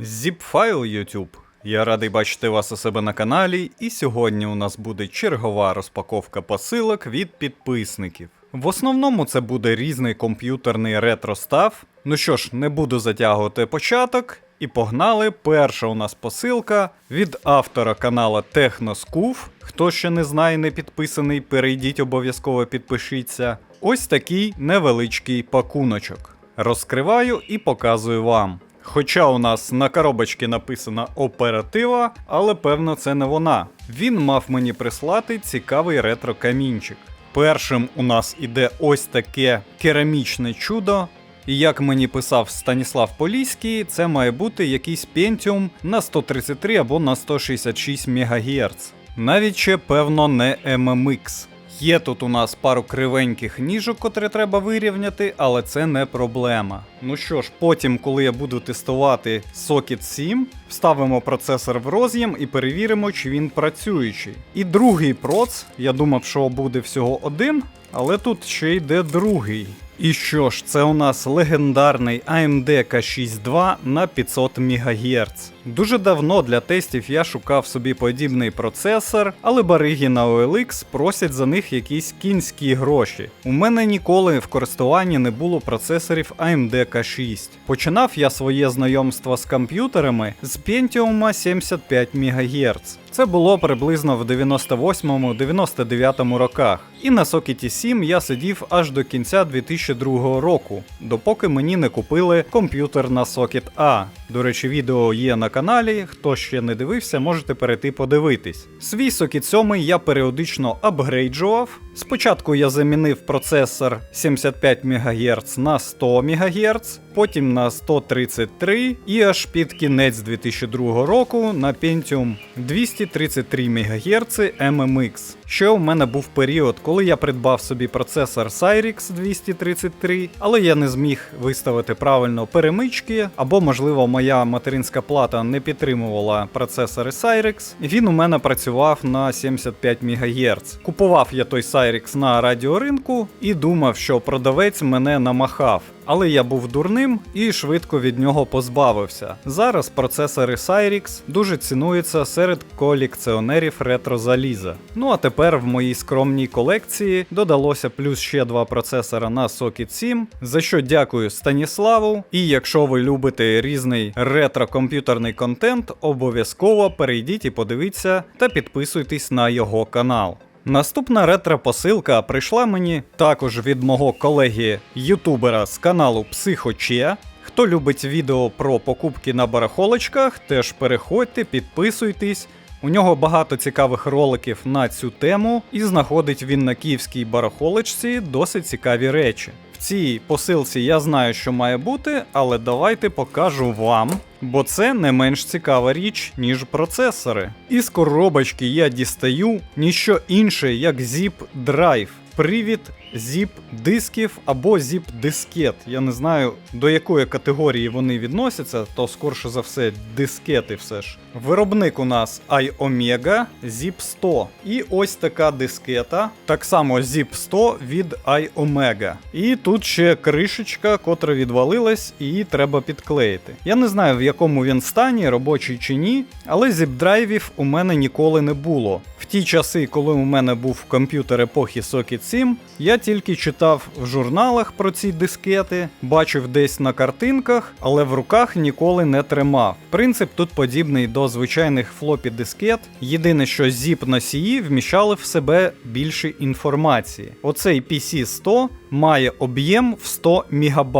Zipfile YouTube. Я радий бачити вас у себе на каналі, і сьогодні у нас буде чергова розпаковка посилок від підписників. В основному це буде різний комп'ютерний ретро-став. Ну що ж, не буду затягувати початок. І погнали. Перша у нас посилка від автора канала Техноскуф. Хто ще не знає, не підписаний, перейдіть обов'язково підпишіться. Ось такий невеличкий пакуночок. Розкриваю і показую вам. Хоча у нас на коробочці написана оператива, але певно це не вона. Він мав мені прислати цікавий ретро-камінчик. Першим у нас іде ось таке керамічне чудо. І як мені писав Станіслав Поліський, це має бути якийсь Pentium на 133 або на 166 МГц. Навіть ще, певно, не MMX. Є тут у нас пару кривеньких ніжок, котрі треба вирівняти, але це не проблема. Ну що ж, потім, коли я буду тестувати Socket 7, вставимо процесор в роз'єм і перевіримо, чи він працюючий. І другий проц, я думав, що буде всього один, але тут ще йде другий. І що ж, це у нас легендарний AMD K62 на 500 МГц. Дуже давно для тестів я шукав собі подібний процесор, але бариги на OLX просять за них якісь кінські гроші. У мене ніколи в користуванні не було процесорів AMD K6. Починав я своє знайомство з комп'ютерами з Pentium 75 МГц. Це було приблизно в 98-99 роках. І на Socket 7 я сидів аж до кінця 2002 року, допоки мені не купили комп'ютер на Socket A. До речі, відео є на каналі. Хто ще не дивився, можете перейти подивитись. Свій Socket 7 я періодично апгрейджував. Спочатку я замінив процесор 75 МГц на 100 МГц, потім на 133 і аж під кінець 2002 року на Pentium 233 МГц MMX. Ще у мене був період, коли я придбав собі процесор Cyrix 233, але я не зміг виставити правильно перемички, або, можливо, моя материнська плата не підтримувала процесори Cyrix. Він у мене працював на 75 МГц. Купував я той Cyrix на радіоринку і думав, що продавець мене намахав. Але я був дурним і швидко від нього позбавився. Зараз процесори Cyrix дуже цінуються серед колекціонерів ретро-заліза. Ну а тепер в моїй скромній колекції додалося плюс ще два процесора на Socket 7, за що дякую Станіславу. І якщо ви любите різний ретро-комп'ютерний контент, обов'язково перейдіть і подивіться та підписуйтесь на його канал. Наступна ретро-посилка прийшла мені також від мого колеги ютубера з каналу Психоче. Хто любить відео про покупки на барахолочках, теж переходьте, підписуйтесь. У нього багато цікавих роликів на цю тему, і знаходить він на київській барахолочці досить цікаві речі. В цій посилці я знаю, що має бути, але давайте покажу вам, бо це не менш цікава річ, ніж процесори. Із коробочки я дістаю ніщо інше, як zip Drive. Привід zip дисків або zip дискет. Я не знаю до якої категорії вони відносяться, то скорше за все дискети все ж. Виробник у нас iOmega zip 100. І ось така дискета, так само zip 100 від iOmega. І тут ще кришечка, котра відвалилась, і її треба підклеїти. Я не знаю в якому він стані, робочий чи ні, але zip-драйвів у мене ніколи не було. В ті часи, коли у мене був комп'ютер епохи Socket 7, я тільки читав в журналах про ці дискети, бачив десь на картинках, але в руках ніколи не тримав. Принцип тут подібний до звичайних флопі дискет. Єдине, що zip носії вміщали в себе більше інформації. Оцей PC-100 має об'єм в 100 МБ.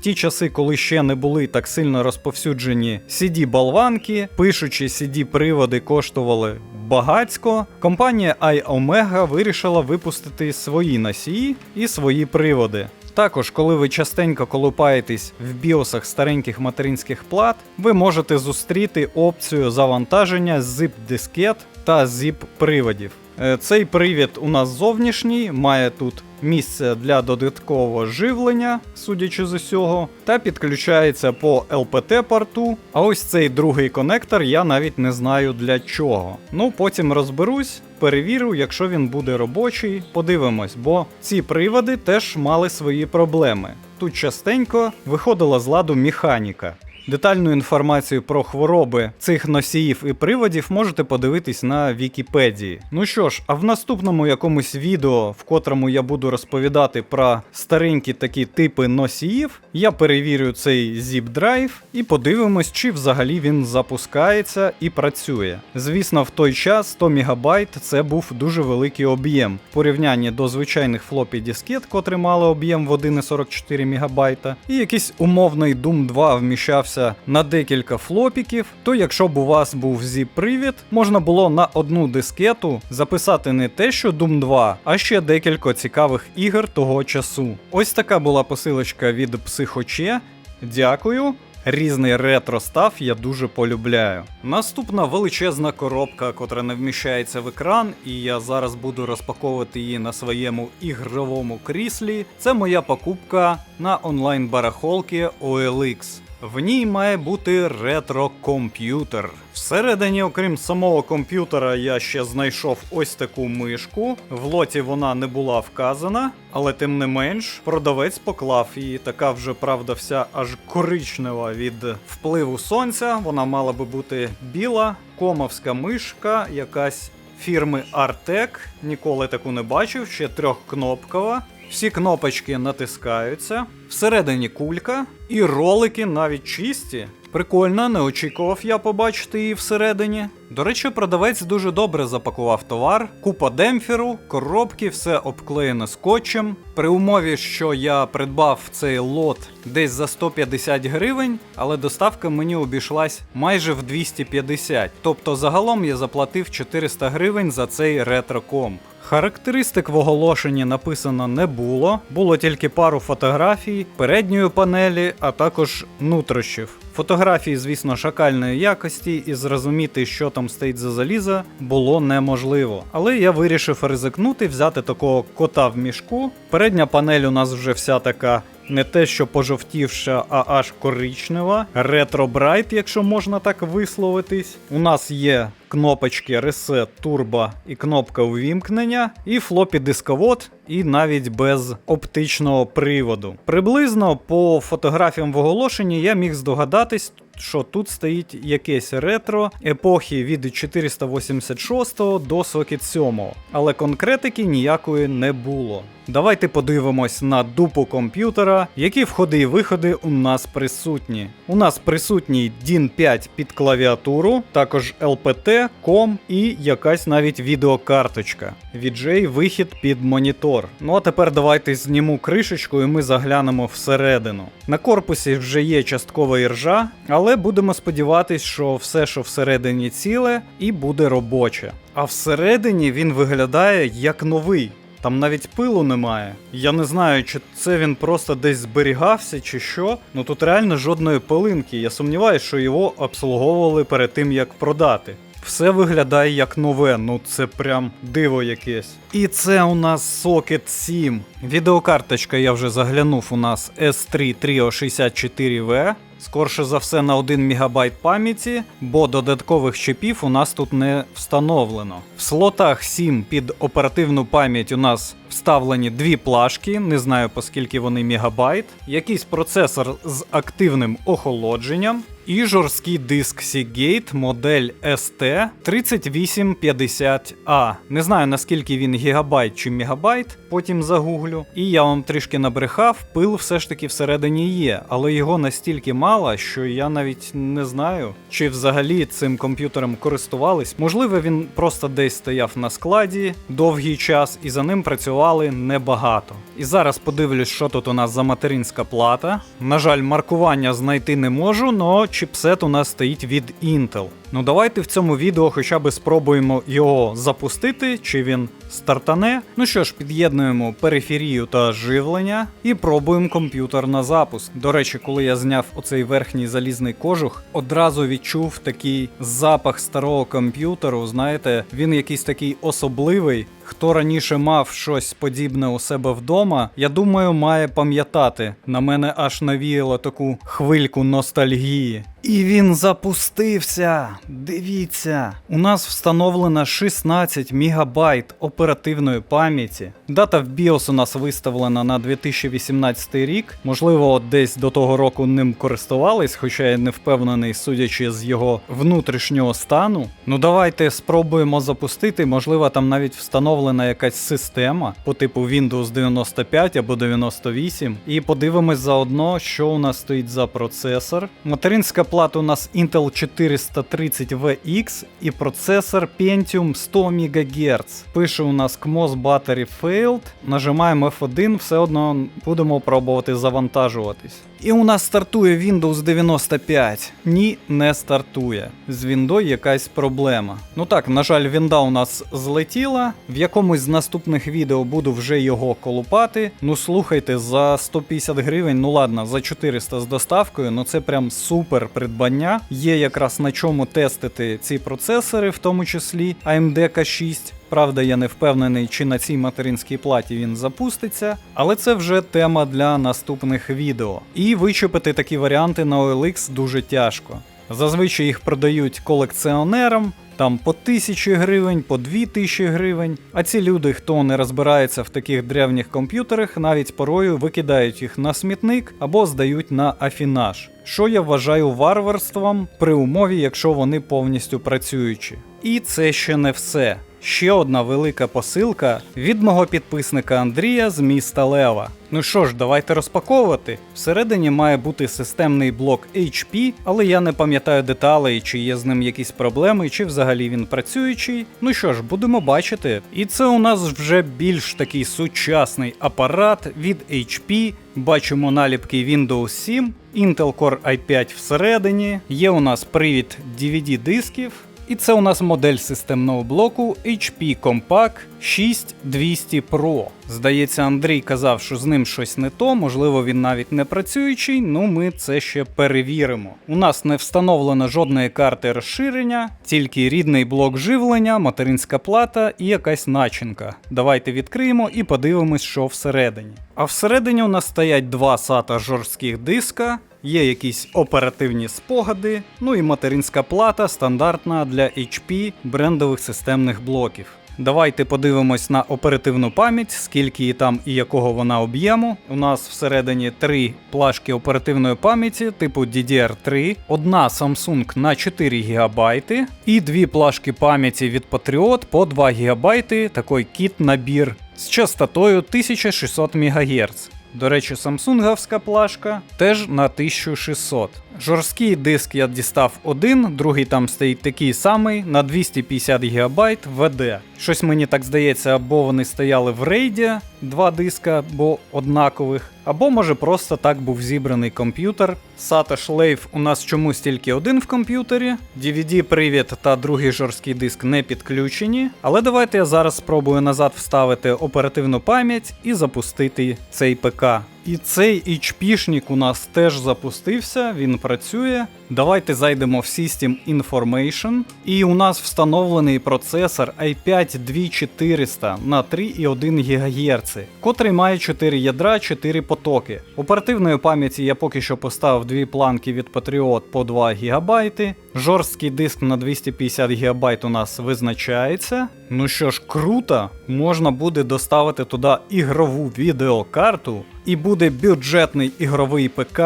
Ті часи, коли ще не були так сильно розповсюджені CD-болванки, пишучі CD-приводи коштували багацько, компанія iOmega вирішила випустити свої носії і свої приводи. Також, коли ви частенько колупаєтесь в біосах стареньких материнських плат, ви можете зустріти опцію завантаження zip-дискет та zip-приводів. Е, Цей привід у нас зовнішній, має тут місце для додаткового живлення, судячи з усього, та підключається по LPT-порту. А ось цей другий конектор я навіть не знаю для чого. Ну, потім розберусь, перевірю, якщо він буде робочий, подивимось, бо ці приводи теж мали свої проблеми. Тут частенько виходила з ладу механіка. Детальну інформацію про хвороби цих носіїв і приводів можете подивитись на Вікіпедії. Ну що ж, а в наступному якомусь відео, в котрому я буду розповідати про старенькі такі типи носіїв, я перевірю цей zip драйв і подивимось, чи взагалі він запускається і працює. Звісно, в той час 100 МБ це був дуже великий об'єм в порівнянні до звичайних флопі дискет, котрі мали об'єм в 1,44 МБ, і якийсь умовний Doom 2 вміщався на декілька флопіків, то якщо б у вас був zip-привід, можна було на одну дискету записати не те, що Doom 2, а ще декілька цікавих ігор того часу. Ось така була посилочка від Психоче. Дякую. Різний ретро став я дуже полюбляю. Наступна величезна коробка, котра не вміщається в екран, і я зараз буду розпаковувати її на своєму ігровому кріслі. Це моя покупка на онлайн-барахолки OLX. В ній має бути ретро-комп'ютер. Всередині, окрім самого комп'ютера, я ще знайшов ось таку мишку. В лоті вона не була вказана, але тим не менш, продавець поклав її. Така вже правда вся аж коричнева від впливу сонця. Вона мала би бути біла, комовська мишка, якась фірми Artec. Ніколи таку не бачив, ще трьохкнопкова. Всі кнопочки натискаються. Всередині кулька, і ролики навіть чисті. Прикольно, не очікував я побачити її всередині. До речі, продавець дуже добре запакував товар, купа демпферу, коробки, все обклеєно скотчем. При умові, що я придбав цей лот десь за 150 гривень, але доставка мені обійшлась майже в 250. Тобто загалом я заплатив 400 гривень за цей ретро-комп. Характеристик в оголошенні написано не було, було тільки пару фотографій передньої панелі, а також нутрощів. Фотографії, звісно, шакальної якості, і зрозуміти, що там стоїть за заліза, було неможливо. Але я вирішив ризикнути, взяти такого кота в мішку. Передня панель у нас вже вся така. Не те, що пожовтівша, а аж коричнева. Ретро Bright, якщо можна так висловитись. У нас є кнопочки Reset, Turbo і кнопка увімкнення, і флопі дисковод, і навіть без оптичного приводу. Приблизно по фотографіям в оголошенні я міг здогадатись. Що тут стоїть якесь ретро епохи від 486 до Socket 7, але конкретики ніякої не було. Давайте подивимось на дупу комп'ютера, які входи і виходи у нас присутні. У нас присутній DIN 5 під клавіатуру, також LPT, COM і якась навіть відеокарточка. VJ вихід під монітор. Ну а тепер давайте зніму кришечку і ми заглянемо всередину. На корпусі вже є часткова іржа, але будемо сподіватись, що все, що всередині ціле, і буде робоче. А всередині він виглядає як новий. Там навіть пилу немає. Я не знаю, чи це він просто десь зберігався, чи що. Ну тут реально жодної пилинки. Я сумніваюся, що його обслуговували перед тим, як продати. Все виглядає як нове, ну це прям диво якесь. І це у нас Socket 7. Відеокарточка я вже заглянув у нас S3 Trio 64V. Скорше за все на 1 МБ пам'яті, бо додаткових чипів у нас тут не встановлено. В слотах 7 під оперативну пам'ять у нас вставлені дві плашки, не знаю по скільки вони мегабайт, якийсь процесор з активним охолодженням. І жорсткий диск Seagate модель ST 3850A. Не знаю наскільки він гігабайт чи мегабайт, потім загуглю. І я вам трішки набрехав, пил все ж таки всередині є, але його настільки мало, що я навіть не знаю, чи взагалі цим комп'ютером користувались. Можливо, він просто десь стояв на складі довгий час і за ним працювали небагато. І зараз подивлюсь, що тут у нас за материнська плата. На жаль, маркування знайти не можу, но чіпсет у нас стоїть від Intel. Ну давайте в цьому відео хоча б спробуємо його запустити, чи він стартане. Ну що ж, під'єднуємо периферію та живлення і пробуємо комп'ютер на запуск. До речі, коли я зняв оцей верхній залізний кожух, одразу відчув такий запах старого комп'ютеру. Знаєте, він якийсь такий особливий. Хто раніше мав щось подібне у себе вдома, я думаю, має пам'ятати. На мене аж навіяло таку хвильку ностальгії. І він запустився. Дивіться, у нас встановлено 16 МБ оперативної пам'яті. Дата в BIOS у нас виставлена на 2018 рік. Можливо, десь до того року ним користувались, хоча я не впевнений, судячи з його внутрішнього стану. Ну давайте спробуємо запустити. Можливо, там навіть встановлена якась система по типу Windows 95 або 98. І подивимось заодно, що у нас стоїть за процесор. Материнська плата у нас Intel 430VX і процесор Pentium 100 МГц. Пише у нас CMOS Battery Failed. Нажимаємо F1, все одно будемо пробувати завантажуватись. І у нас стартує Windows 95. Ні, не стартує. З Windows якась проблема. Ну так, на жаль, Вінда у нас злетіла. В якомусь з наступних відео буду вже його колупати. Ну слухайте, за 150 гривень, ну ладно, за 400 з доставкою, ну це прям супер придбання. Є якраз на чому тестити ці процесори, в тому числі AMD K6. Правда, я не впевнений, чи на цій материнській платі він запуститься, але це вже тема для наступних відео. І вичепити такі варіанти на OLX дуже тяжко. Зазвичай їх продають колекціонерам. Там по тисячі гривень, по дві тисячі гривень. А ці люди, хто не розбирається в таких древніх комп'ютерах, навіть порою викидають їх на смітник або здають на афінаж, що я вважаю варварством при умові, якщо вони повністю працюючі. І це ще не все. Ще одна велика посилка від мого підписника Андрія з міста Лева. Ну що ж, давайте розпаковувати. Всередині має бути системний блок HP, але я не пам'ятаю деталей, чи є з ним якісь проблеми, чи взагалі він працюючий. Ну що ж, будемо бачити. І це у нас вже більш такий сучасний апарат від HP. Бачимо наліпки Windows 7, Intel Core i5 всередині. Є у нас привід DVD-дисків. І це у нас модель системного блоку HP Compact 6200 Pro. Здається, Андрій казав, що з ним щось не то, можливо, він навіть не працюючий, ну ми це ще перевіримо. У нас не встановлено жодної карти розширення, тільки рідний блок живлення, материнська плата і якась начинка. Давайте відкриємо і подивимось, що всередині. А всередині у нас стоять два SATA жорстких диска. Є якісь оперативні спогади, ну і материнська плата стандартна для HP брендових системних блоків. Давайте подивимось на оперативну пам'ять, скільки її там і якого вона об'єму. У нас всередині три плашки оперативної пам'яті типу DDR3, одна Samsung на 4 ГБ і дві плашки пам'яті від Patriot по 2 ГБ, такий кіт-набір з частотою 1600 МГц. До речі, самсунгівська плашка теж на 1600. Жорсткий диск я дістав один, другий там стоїть такий самий на 250 ГБ VD. Щось мені так здається, або вони стояли в рейді, два диска, бо однакових, або може просто так був зібраний комп'ютер. SATA Slave у нас чомусь тільки один в комп'ютері. DVD-привід та другий жорсткий диск не підключені. Але давайте я зараз спробую назад вставити оперативну пам'ять і запустити цей ПК. І цей HP-шник у нас теж запустився, він працює. Давайте зайдемо в System Information. І у нас встановлений процесор i5 2400 на 3,1 ГГц, котрий має 4 ядра, 4 потоки. Оперативної пам'яті я поки що поставив дві планки від Patriot по 2 ГБ. Жорсткий диск на 250 ГБ у нас визначається. Ну що ж, круто, можна буде доставити туди ігрову відеокарту, і буде бюджетний ігровий ПК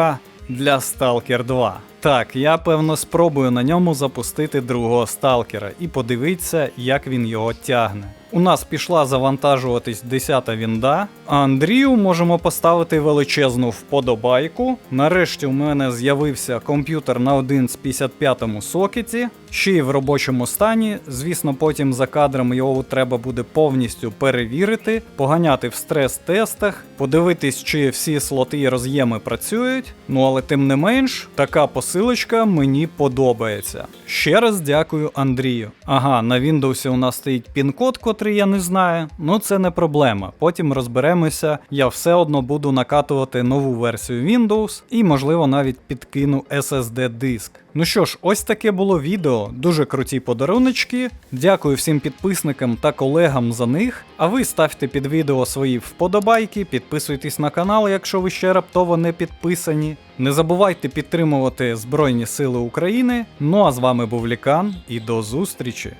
для Stalker 2. Так, я певно спробую на ньому запустити другого сталкера і подивитися, як він його тягне. У нас пішла завантажуватись 10-та вінда, а Андрію можемо поставити величезну вподобайку. Нарешті у мене з'явився комп'ютер на 1,55 сокеті, ще й в робочому стані. Звісно, потім за кадром його треба буде повністю перевірити, поганяти в стрес-тестах, подивитись, чи всі слоти і роз'єми працюють. Ну але тим не менш, така посилочка мені подобається. Ще раз дякую Андрію. Ага, на Windows у нас стоїть пін-код, котрий я не знаю, ну це не проблема. Потім розберемося, я все одно буду накатувати нову версію Windows і, можливо, навіть підкину SSD диск. Ну що ж, ось таке було відео. Дуже круті подаруночки. Дякую всім підписникам та колегам за них. А ви ставте під відео свої вподобайки, підписуйтесь на канал, якщо ви ще раптово не підписані. Не забувайте підтримувати Збройні Сили України. Ну а з вами був Лікан і до зустрічі!